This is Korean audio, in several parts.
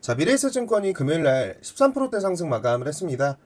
자, 미래에셋증권이 금요일날 13%대 상승 마감을 했습니다.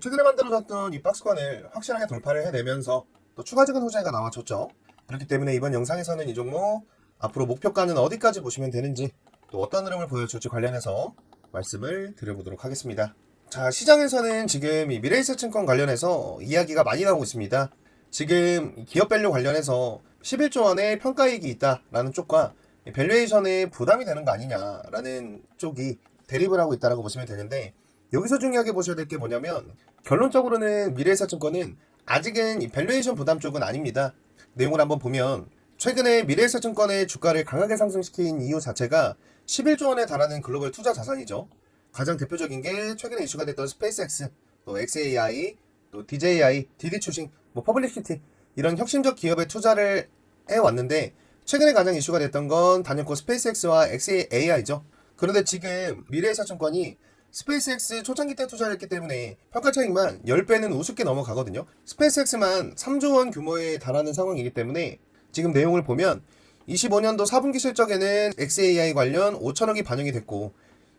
최근에 만들어졌던 이 박스권을 확실하게 돌파를 해내면서 또 추가적인 호재가 나와줬죠. 그렇기 때문에 이번 영상에서는 이 종목 앞으로 목표가는 어디까지 보시면 되는지 또 어떤 흐름을 보여줄지 관련해서 말씀을 드려보도록 하겠습니다. 자, 시장에서는 지금 이 미래에셋증권 관련해서 이야기가 많이 나오고 있습니다. 지금 이 기업 밸류 관련해서 11조 원의 평가이익이 있다라는 쪽과 이 밸류에이션에 부담이 되는 거 아니냐라는 쪽이 대립을 하고 있다라고 보시면 되는데 여기서 중요하게 보셔야 될 게 뭐냐면 결론적으로는 미래에셋증권은 아직은 이 밸류에이션 부담 쪽은 아닙니다. 내용을 한번 보면 최근에 미래에셋증권의 주가를 강하게 상승시킨 이유 자체가 11조 원에 달하는 글로벌 투자 자산이죠. 가장 대표적인 게 최근에 이슈가 됐던 스페이스X, 또 XAI, 또 DJI, 디디추싱, 뭐 퍼블리시티 이런 혁신적 기업에 투자를 해왔는데 최근에 가장 이슈가 됐던 건 단연코 스페이스X와 XAI죠. 그런데 지금 미래에셋증권이 스페이스X 초창기 때 투자를 했기 때문에 평가 차익만 10배는 우습게 넘어가거든요. 스페이스X만 3조 원 규모에 달하는 상황이기 때문에 지금 내용을 보면 25년도 4분기 실적에는 XAI 관련 5천억이 반영이 됐고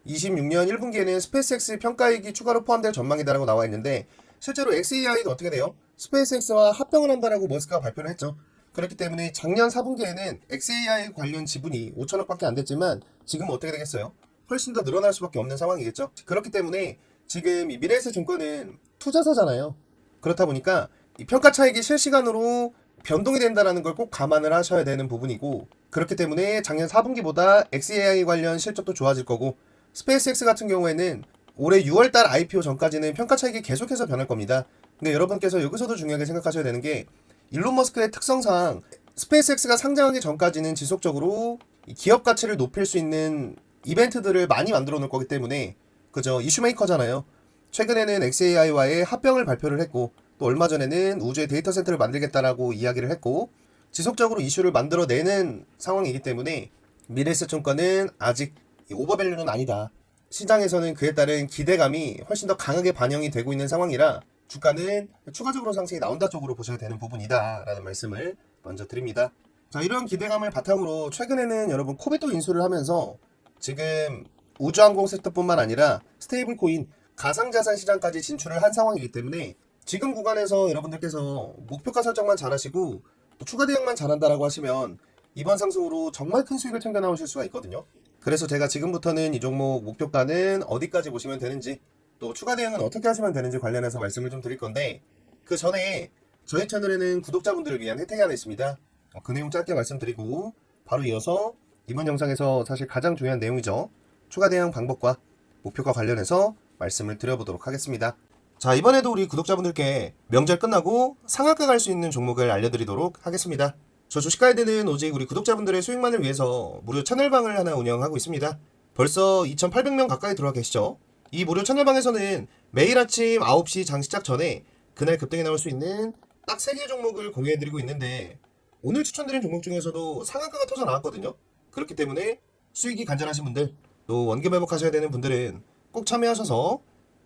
26년 1분기에는 스페이스X 평가액이 추가로 포함될 전망이다라고 나와 있는데 실제로 XAI는 어떻게 돼요? 스페이스X와 합병을 한다라고 머스크가 발표를 했죠. 그렇기 때문에 작년 4분기에는 XAI 관련 지분이 5천억밖에 안 됐지만 지금 어떻게 되겠어요? 훨씬 더 늘어날 수밖에 없는 상황이겠죠. 그렇기 때문에 지금 이 미래에셋 증권은 투자사잖아요. 그렇다 보니까 이 평가 차익이 실시간으로 변동이 된다는 걸 꼭 감안을 하셔야 되는 부분이고 그렇기 때문에 작년 4분기보다 XAI 관련 실적도 좋아질 거고 스페이스X 같은 경우에는 올해 6월달 IPO 전까지는 평가 차익이 계속해서 변할 겁니다. 근데 여러분께서 여기서도 중요하게 생각하셔야 되는 게 일론 머스크의 특성상 스페이스X가 상장하기 전까지는 지속적으로 이 기업 가치를 높일 수 있는 이벤트들을 많이 만들어 놓을 거기 때문에 그죠 이슈메이커잖아요. 최근에는 XAI와의 합병을 발표를 했고 또 얼마 전에는 우주의 데이터 센터를 만들겠다라고 이야기를 했고 지속적으로 이슈를 만들어내는 상황이기 때문에 미래에셋증권은 아직 이 오버밸류는 아니다. 시장에서는 그에 따른 기대감이 훨씬 더 강하게 반영이 되고 있는 상황이라 주가는 추가적으로 상승이 나온다 쪽으로 보셔야 되는 부분이다라는 말씀을 먼저 드립니다. 자 이런 기대감을 바탕으로 최근에는 여러분 코베토 인수를 하면서 지금 우주항공 섹터뿐만 아니라 스테이블 코인 가상자산 시장까지 진출을 한 상황이기 때문에 지금 구간에서 여러분들께서 목표가 설정만 잘하시고 또 추가 대응만 잘한다라고 하시면 이번 상승으로 정말 큰 수익을 챙겨 나오실 수가 있거든요. 그래서 제가 지금부터는 이 종목 목표가는 어디까지 보시면 되는지 또 추가 대응은 어떻게 하시면 되는지 관련해서 말씀을 좀 드릴 건데 그 전에 저희 채널에는 구독자분들을 위한 혜택이 하나 있습니다. 어, 그 내용 짧게 말씀드리고 바로 이어서 이번 영상에서 사실 가장 중요한 내용이죠. 추가 대응 방법과 목표가 관련해서 말씀을 드려보도록 하겠습니다. 자, 이번에도 우리 구독자분들께 명절 끝나고 상한가 갈 수 있는 종목을 알려드리도록 하겠습니다. 저 주식가이드는 오직 우리 구독자분들의 수익만을 위해서 무료 채널방을 하나 운영하고 있습니다. 벌써 2,800명 가까이 들어와 계시죠? 이 무료 채널방에서는 매일 아침 9시 장 시작 전에 그날 급등에 나올 수 있는 딱 3개 종목을 공유해드리고 있는데 오늘 추천드린 종목 중에서도 상한가가 터져 나왔거든요. 그렇기 때문에 수익이 간절하신 분들 또 원금 회복하셔야 되는 분들은 꼭 참여하셔서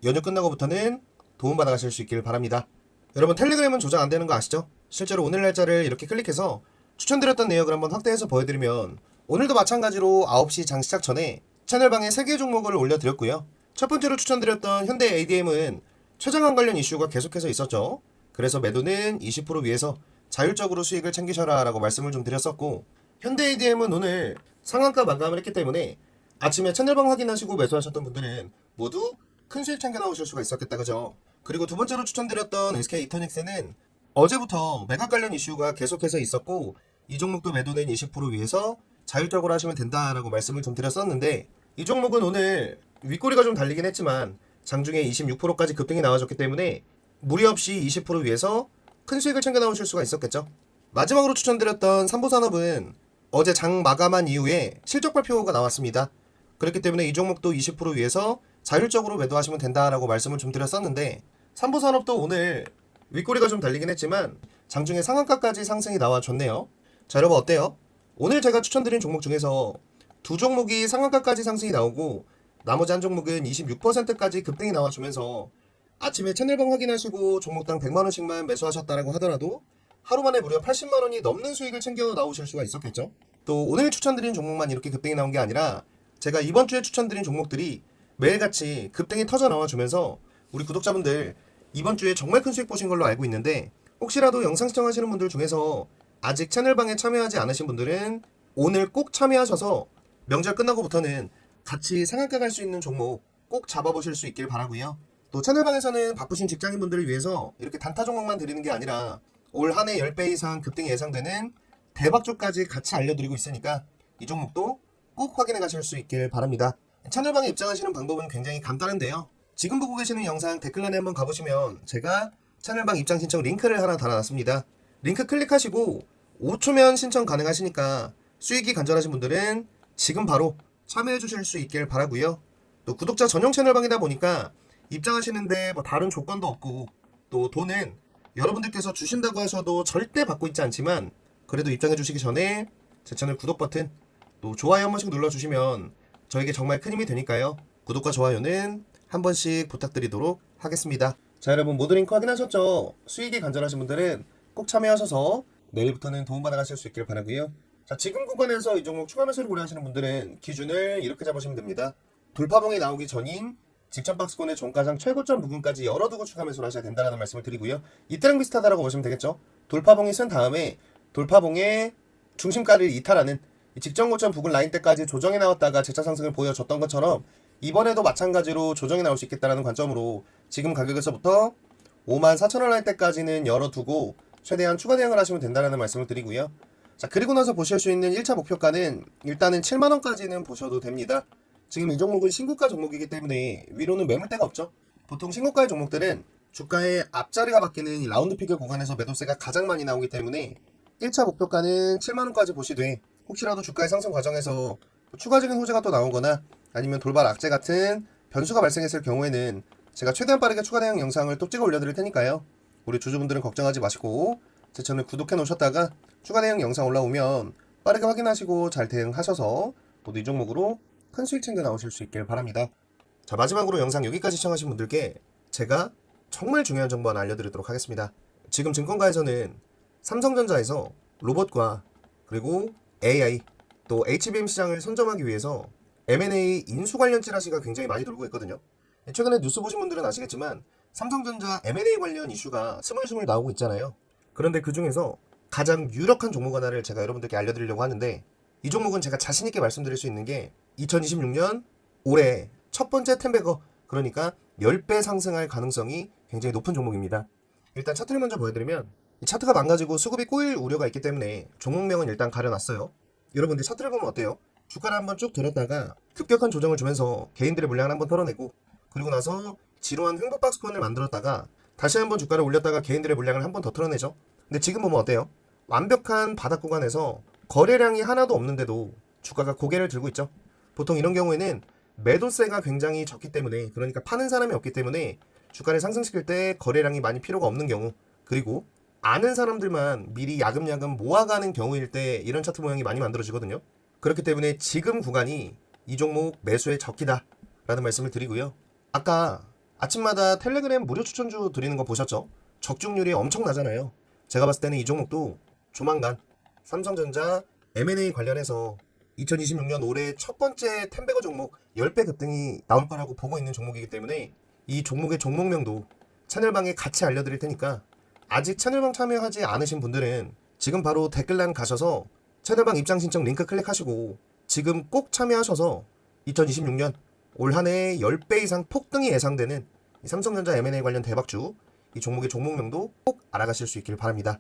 연휴 끝나고부터는 도움받아 가실 수 있길 바랍니다. 여러분 텔레그램은 조작 안 되는 거 아시죠? 실제로 오늘 날짜를 이렇게 클릭해서 추천드렸던 내역을 한번 확대해서 보여드리면 오늘도 마찬가지로 9시 장 시작 전에 채널방에 3개 종목을 올려드렸고요. 첫 번째로 추천드렸던 현대 ADM은 최저감 관련 이슈가 계속해서 있었죠. 그래서 매도는 20% 위에서 자율적으로 수익을 챙기셔라 라고 말씀을 좀 드렸었고 현대 ADM은 오늘 상한가 마감을 했기 때문에 아침에 채널방 확인하시고 매수하셨던 분들은 모두 큰 수익 챙겨 나오실 수가 있었겠다 그죠? 그리고 두 번째로 추천드렸던 SK 이터닉스는 어제부터 매각 관련 이슈가 계속해서 있었고 이 종목도 매도는 20% 위에서 자율적으로 하시면 된다라고 말씀을 좀 드렸었는데 이 종목은 오늘 윗꼬리가 좀 달리긴 했지만 장중에 26%까지 급등이 나와줬기 때문에 무리 없이 20% 위에서 큰 수익을 챙겨 나오실 수가 있었겠죠. 마지막으로 추천드렸던 삼보산업은 어제 장 마감한 이후에 실적 발표가 나왔습니다. 그렇기 때문에 이 종목도 20% 위에서 자율적으로 매도하시면 된다라고 말씀을 좀 드렸었는데 삼보산업도 오늘 윗꼬리가 좀 달리긴 했지만 장중에 상한가까지 상승이 나와줬네요. 자 여러분 어때요? 오늘 제가 추천드린 종목 중에서 두 종목이 상한가까지 상승이 나오고 나머지 한 종목은 26%까지 급등이 나와주면서 아침에 채널방 확인하시고 종목당 100만 원씩만 매수하셨다라고 하더라도 하루 만에 무려 80만 원이 넘는 수익을 챙겨 나오실 수가 있었겠죠. 또 오늘 추천드린 종목만 이렇게 급등이 나온 게 아니라 제가 이번 주에 추천드린 종목들이 매일같이 급등이 터져 나와주면서 우리 구독자분들 이번 주에 정말 큰 수익 보신 걸로 알고 있는데 혹시라도 영상 시청하시는 분들 중에서 아직 채널방에 참여하지 않으신 분들은 오늘 꼭 참여하셔서 명절 끝나고부터는 같이 상한가 갈 수 있는 종목 꼭 잡아보실 수 있길 바라고요. 또 채널방에서는 바쁘신 직장인분들을 위해서 이렇게 단타 종목만 드리는 게 아니라 올 한 해 10배 이상 급등이 예상되는 대박주까지 같이 알려드리고 있으니까 이 종목도 꼭 확인해 가실 수 있길 바랍니다. 채널방에 입장하시는 방법은 굉장히 간단한데요. 지금 보고 계시는 영상 댓글란에 한번 가보시면 제가 채널방 입장 신청 링크를 하나 달아놨습니다. 링크 클릭하시고 5초면 신청 가능하시니까 수익이 간절하신 분들은 지금 바로 참여해 주실 수 있길 바라고요. 또 구독자 전용 채널방이다 보니까 입장하시는데 뭐 다른 조건도 없고 또 돈은 여러분들께서 주신다고 하셔도 절대 받고 있지 않지만 그래도 입장해 주시기 전에 제 채널 구독 버튼 또 좋아요 한 번씩 눌러주시면 저에게 정말 큰 힘이 되니까요. 구독과 좋아요는 한 번씩 부탁드리도록 하겠습니다. 자 여러분 모두 링크 확인하셨죠? 수익이 간절하신 분들은 꼭 참여하셔서 내일부터는 도움받아 가실 수 있길 바라고요. 자 지금 구간에서 이 종목 추가 매수를 고려하시는 분들은 기준을 이렇게 잡으시면 됩니다. 돌파봉이 나오기 전인 직전 박스권의 종가장 최고점 부근까지 열어두고 추가 매수를 하셔야 된다는 말씀을 드리고요. 이때랑 비슷하다라고 보시면 되겠죠. 돌파봉이 쓴 다음에 돌파봉의 중심가를 이탈하는 이 직전 고점 부근 라인 때까지 조정이 나왔다가 재차 상승을 보여줬던 것처럼 이번에도 마찬가지로 조정이 나올 수 있겠다라는 관점으로 지금 가격에서부터 5만 4천 원 라인 때까지는 열어두고 최대한 추가 대응을 하시면 된다는 말씀을 드리고요. 자 그리고 나서 보실 수 있는 1차 목표가는 일단은 7만 원까지는 보셔도 됩니다. 지금 이 종목은 신고가 종목이기 때문에 위로는 매물대가 없죠. 보통 신고가의 종목들은 주가의 앞자리가 바뀌는 이 라운드 피겨 구간에서 매도세가 가장 많이 나오기 때문에 1차 목표가는 7만원까지 보시되 혹시라도 주가의 상승 과정에서 추가적인 호재가 또 나오거나 아니면 돌발 악재 같은 변수가 발생했을 경우에는 제가 최대한 빠르게 추가 대응 영상을 또 찍어 올려드릴 테니까요. 우리 주주분들은 걱정하지 마시고 제 채널 구독해 놓으셨다가 추가 대응 영상 올라오면 빠르게 확인하시고 잘 대응하셔서 모두 이 종목으로 큰 수익 챙겨 나오실 수 있길 바랍니다. 자 마지막으로 영상 여기까지 시청하신 분들께 제가 정말 중요한 정보 하나 알려드리도록 하겠습니다. 지금 증권가에서는 삼성전자에서 로봇과 그리고 AI 또 HBM 시장을 선점하기 위해서 M&A 인수 관련 찌라시가 굉장히 많이 돌고 있거든요. 최근에 뉴스 보신 분들은 아시겠지만 삼성전자 M&A 관련 이슈가 스물스물 나오고 있잖아요. 그런데 그 중에서 가장 유력한 종목 하나를 제가 여러분들께 알려드리려고 하는데 이 종목은 제가 자신있게 말씀드릴 수 있는 게 2026년 올해 첫 번째 템베거 그러니까 10배 상승할 가능성이 굉장히 높은 종목입니다. 일단 차트를 먼저 보여드리면 이 차트가 망가지고 수급이 꼬일 우려가 있기 때문에 종목명은 일단 가려놨어요. 여러분들 차트를 보면 어때요? 주가를 한번 쭉 들었다가 급격한 조정을 주면서 개인들의 물량을 한번 털어내고 그리고 나서 지루한 횡보 박스권을 만들었다가 다시 한번 주가를 올렸다가 개인들의 물량을 한번 더 털어내죠. 근데 지금 보면 어때요? 완벽한 바닥 구간에서 거래량이 하나도 없는데도 주가가 고개를 들고 있죠. 보통 이런 경우에는 매도세가 굉장히 적기 때문에 그러니까 파는 사람이 없기 때문에 주가를 상승시킬 때 거래량이 많이 필요가 없는 경우 그리고 아는 사람들만 미리 야금야금 모아가는 경우일 때 이런 차트 모양이 많이 만들어지거든요. 그렇기 때문에 지금 구간이 이 종목 매수의 적기다 라는 말씀을 드리고요. 아까 아침마다 텔레그램 무료 추천주 드리는 거 보셨죠? 적중률이 엄청 나잖아요. 제가 봤을 때는 이 종목도 조만간 삼성전자 M&A 관련해서 2026년 올해 첫 번째 템베거 종목 10배 급등이 나올 거라고 보고 있는 종목이기 때문에 이 종목의 종목명도 채널방에 같이 알려드릴 테니까 아직 채널방 참여하지 않으신 분들은 지금 바로 댓글란 가셔서 채널방 입장 신청 링크 클릭하시고 지금 꼭 참여하셔서 2026년 올 한해 10배 이상 폭등이 예상되는 이 삼성전자 M&A 관련 대박주 이 종목의 종목명도 꼭 알아가실 수 있길 바랍니다.